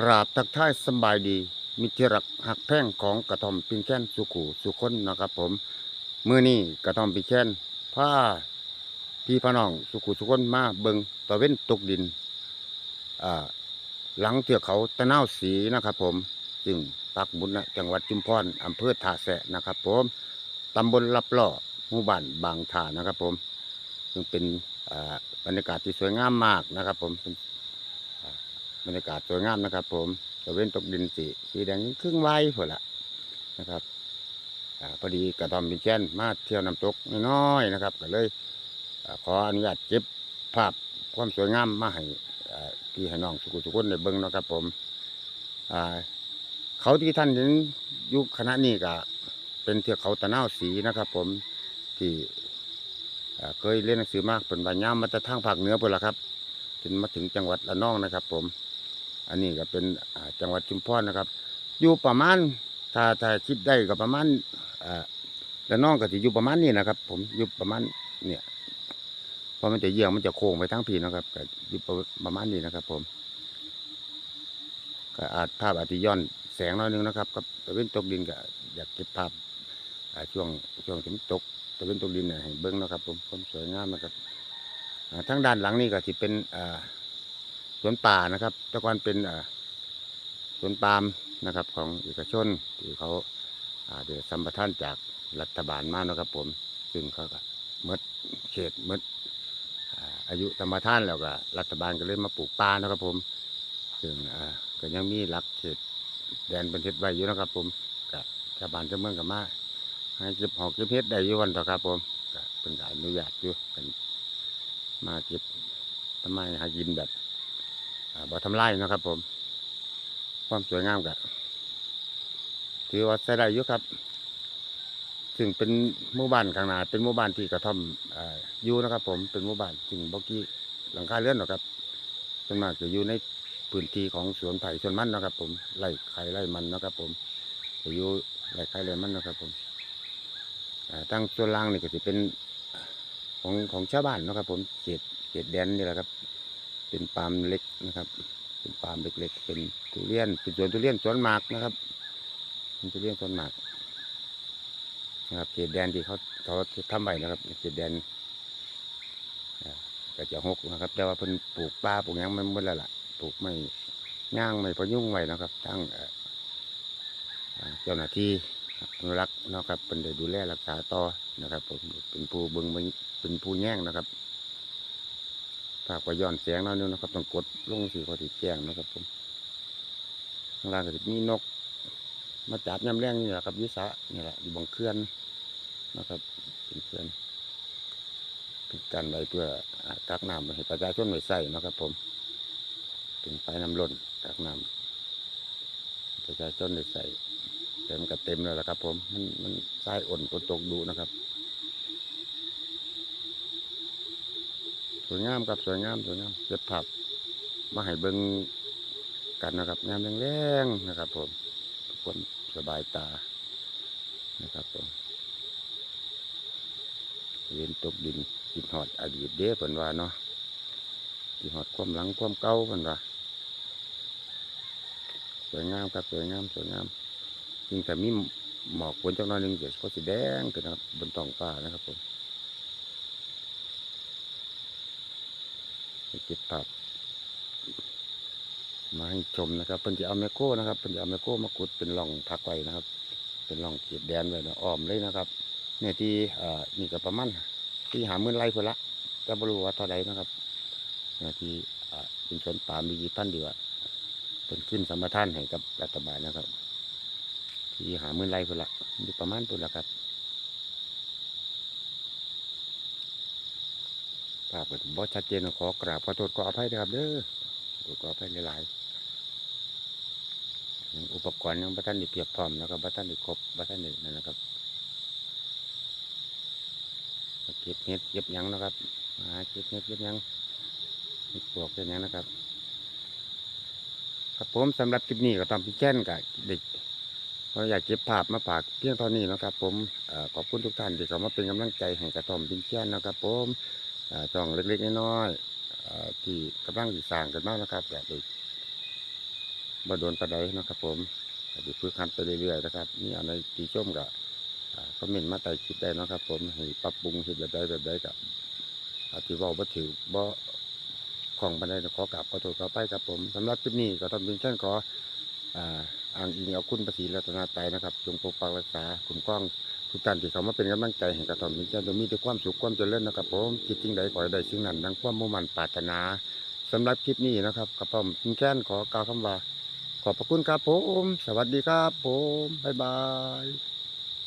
กราบทักทายสบายดี มิตรรักหักแพ่งของกระทอมปิงแค้นสุขูสุคนนะครับ ผมมือนี้กระทอมปิงแค้นพาพี่พน้องสุขูสุคนมาเบิงตะเว้นตกดินอ่าหลังเทือกเขาตะนาวสีนะครับ ผมซึ่งปักหมุนณจังหวัดจุมพรอำเภอท่าแสะนะครับ ผมตำบลลับล่อหมู่บ้านบางท่านะครับ ผม ซึ่งเป็นบรรยากาศที่สวยงามมากนะครับ ผมเป็น บรรยากาศสวยงามนะครับ ผมตะเว้นตกดินสีสีแดงครึ่งไว้พอละนะครับอพอดีกระทอมเป็นแช่นมาเที่ยวน้ำตกน้อยๆนะครับ ก็เลยอขออนุญาตเก็บภาพความสวยงามมาให้อ่าพี่ให้น้องสุขุสุขคนได้เบิ่งนะครับ ผมเขาที่ท่านเห็นยุคขณะนี้ก็เป็นเทือกเขาตะนาวสีนะครับ ผมที่เคยเรียนหนังสือมากเป็นบรรยามมาแต่ทางภาคเหนือพุ่นละครับจนมาถึงจังหวัดระนองนะครับ ผม อันนี้ก็เป็นจังหวัดชุมพรนะครับ อยู่ประมาณถ้าถ้าคิดได้ก็ประมาณอ่าระนองก็จะอยู่ประมาณนี้นะครับ ผมอยู่ประมาณเนี่ยเพราะมันจะเยี่ยงมันจะโค้งไปทั้งพีนะครับก็อยู่ประมาณนี้นะครับ ผมก็อาจภาพอาจจะย้อนแสงน้อยนึงนะครับกับตะเวนตกดินก็อยากเก็บภาพช่วงช่วงที่มันตกตะเวนตกดินเนี่ยให้เบิ้งนะครับ ผมความสวยงามนะครับอ่าทั้งด้านหลังนี่ก็จะเป็นอ่า สวนป่านะครับต่ก่อนเป็นสวนปาล์มนะครับ ของเอกชนที่เขาเดือสัมปทานจากรัฐบาลมาเนะครับ ผมซึ่งเขาก็มดเขตมดอายุสัมปทานแล้วก็รัฐบาลก็เลยมาปลูกป่านะครับ ผมซึ่งก็ยังมีหลักเขตแดนประเทศไว้อยู่นะครับ ผมกับชาวบ้านชาวเมืองกับมาให้เก็บหอกเก็บเพชรได้อยู่วันต่อครับ ผมก็เป็นการอนุญาตอยู่กันมาเก็บทำไมหากินแบบ บ่ทำลายนะครับผม ความสวยงามก็ถือว่าใช้ได้อยู่ครับ ซึ่งเป็นหมู่บ้านข้างหน้าเป็นหมู่บ้านที่กระท่อมอยู่นะครับ ผมเป็นหมู่บ้านซึ่งบ่กี้หลังคาเรือนหรอกครับส่วนมากจะอยู่ในพื้นที่ของสวนไผ่สวนมันนะครับ ผมไร่ไข่ไร่มันนะครับ ผมจะอยู่ไร่ไข่ไร่มันนะครับ ผมอ่าทางส่วนล่างนี่ก็จะเป็นของของชาวบ้านนะครับ ผมเขตเขตแดนนี่แหละครับ เป็นปาล์มเล็กนะครับ เป็นปาล์มเล็กๆเป็นทุเรียนเป็นสวนทุเรียนสวนหมากนะครับเป็นทุเรียนสวนหมากนะครับเขตแดนที่เขาเขาทำไว้นะครับเขตแดนอ่าก็จะหกนะครับ แต่ว่าเพิ่นปลูกปลาปลูกยังมันหมดแล้วล่ะปลูกไม่ย่างไม่พยุ่งไว้นะครับทั้งเจ้าหน้าที่อนุรักษ์นะครับเป็นได้ดูแลรักษาต่อนะครับผมเป็นผู้เบิ่งเบิ่งเป็นผู้แย่งนะครับ ฝาพกไว้ย้อนเสียงนั่นนึงนะครับต้องกดลงสีเขาติแจ้งนะครับผมข้างล่างก็จะมีนก มาจับยำแรงนี่แหละครับยุสะนี่แหละอยู่บนเคลื่อนนะครับเป็นเคลื่อนป็นการไว้เพื่อกักน้ำให้ประชาชนไว้ใส่นะครับ ผมเป็นไฟน้ำล้นกักน้ำประชาชนได้ใส่เต็มกับเต็มแล้วละครับ ผมมันมันทรายอ่อนฝนตกดูนะครับ สวยงามครับสวยงามสวยงามเก็บภาพมาให้เบิ่งกันนะครับงามแรงๆนะครับ ผมทุกคนสบายตานะครับผมเรียนตกดินกินหอดอดีตเด้เพิ่นว่าเนาะกินหอดความหลังความเก่าเพิ่นว่าสวยงามครับสวยงามสวยงามยิ่งแต่มีหมอกฝนจักหน้อยนึงเดี๋ยวก็สีแดงขึ้นนะครับบนท้องฟ้านะครับผมให้เก็บภาพมาให้ชมนะครับเพิ่นจะเอาแมโครนะครับเพิ่นจะเอาแมโครมาขุดเป็นร่องพักไว้นะครับ เป็นร่องเขีดแดนไว้นะอ้อมเลยนะครับเนี่ยที่เอ่อนี่ก็ประมาณที่หาหมื่นไรเพิ่นละแต่บ่รู้ว่าเท่าใดนะครับเนี่ยที่เอ่อเป็นชนป่ามีกี่พันดีว่าเป็นขึ้นสมรทานให้กับรัฐบาลนะครับ ที่หาหมื่นไร่พุ่นละอยู่ประมาณพุ่นละครับ ภาพก็บ่ชัดเจนขอกราบขอโทษขออภัยนะครับเด้อขอขออภัยหลายๆอุปกรณ์ยังบัท่านได้เพียบพร้อมนะครับบัท่านได้ครบบัท่านได้นั่นนะครับเก็บเห็ดเก็บยังนะครับหาเก็บเห็ดเก็บยังเห็ดปลวกเก็บยังนะครับครับผมสำหรับคลิปนี้ก็ต้องพี่แช่นกับเด็กก็อยากเก็บภาพมาฝากเพียงเท่านี้นะครับ ผมอขอบคุณทุกท่านที่เข้ามาเป็นกำลังใจให้กระทอมพินเชียนนะครับ ผม ช่องเล็กๆน้อยๆที่กำลังสร้างกันมากนะครับอยากได้บ่โดนปานใดเนะครับ ผมก็สิฝึกหัดไปเรื่อยๆนะครับนี่อันใดที่ชมก็อ่าคอมเมนต์มาใต้คลิปได้นะครับ ผมให้ปรับปรุงเฮ็ดแบบใดแบบใดก็อาจสิเว้าบ่ถือบ่ของปานใดขอกราบขอโทษขออภัยครับผมสำหรับคลิปนี้ก็ต้องเป็นเช่นขออ่างอิงเอาคุณประสิทธิ์รัตนาไตนะครับ จงปกปักรักษาคุ้มครอง ทุกท่านที่เข้ามาเป็นกำลังใจให้กระถอมเป็นเช่นจะมีแต่ความสุขความเจริญนะครับผมคิดจริงใดขอให้ได้สิ่งนั้นดังความมุ่งมั่นปรารถนาสำหรับคลิปนี้นะครับกับผมพิงแค้นขอกล่าวคำว่า ขอบพระคุณครับผม สวัสดีครับผม บ๊ายบาย